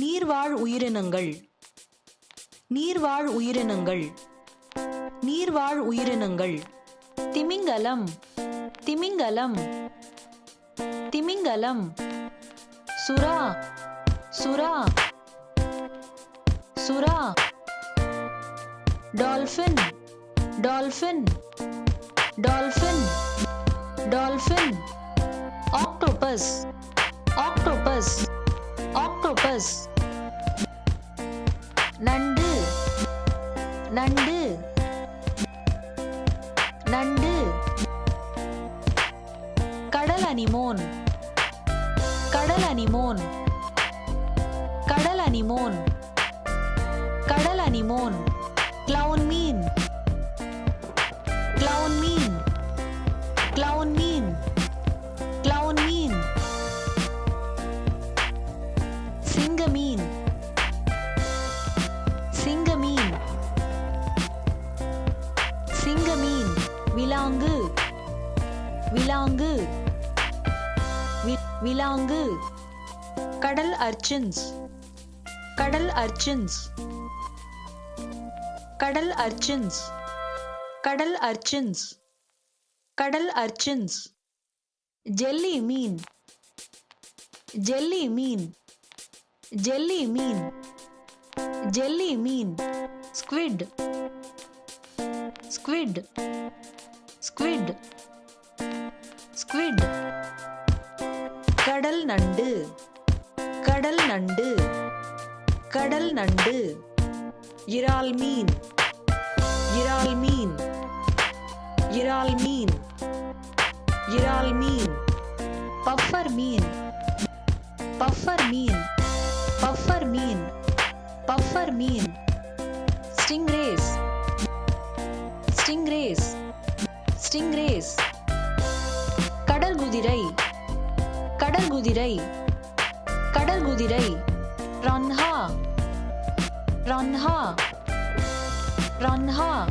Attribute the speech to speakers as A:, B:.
A: நீர்வாழ் உயிரினங்கள். நீர்வாழ் உயிரினங்கள். நீர்வாழ் உயிரினங்கள். திமிங்கலம். திமிங்கலம். திமிங்கலம். சுறா. சுறா. சுறா. Dolphin. Dolphin. Dolphin. Dolphin. Octopus நண்டு. நண்டு. நண்டு. கடல் அனிமோன் கடல் அனிமோன் கடல் அனிமோன் கடல் அனிமோன் கிளவுன் மீன் கிளவுன் மீன் கிளவுன் மீன் விலாங்கு. விலாங்கு. வி- விலாங்கு. கடல் அர்ச்சன்ஸ். கடல் அர்ச்சன்ஸ். கடல் அர்ச்சன்ஸ். கடல் அர்ச்சன்ஸ். கடல் அர்ச்சன்ஸ். ஜெல்லி மீன். ஜெல்லி மீன். ஜெல்லி மீன். ஜெல்லி மீன். ஸ்குவிட். Squid. Squid. Squid. கடல் நண்டு. கடல் நண்டு. கடல் நண்டு. இறால் மீன். இறால் மீன். இறால் மீன். இறால் மீன். பஃபர் மீன். பஃபர் மீன். பஃபர் மீன். பஃபர் மீன். ஸ்டிங்ரே. ஸ்டிங்ரேஸ் கடல் குதிரை. கடல் குதிரை. கடல் குதிரை. ரன்ஹா. ரன்ஹா. ரன்ஹா.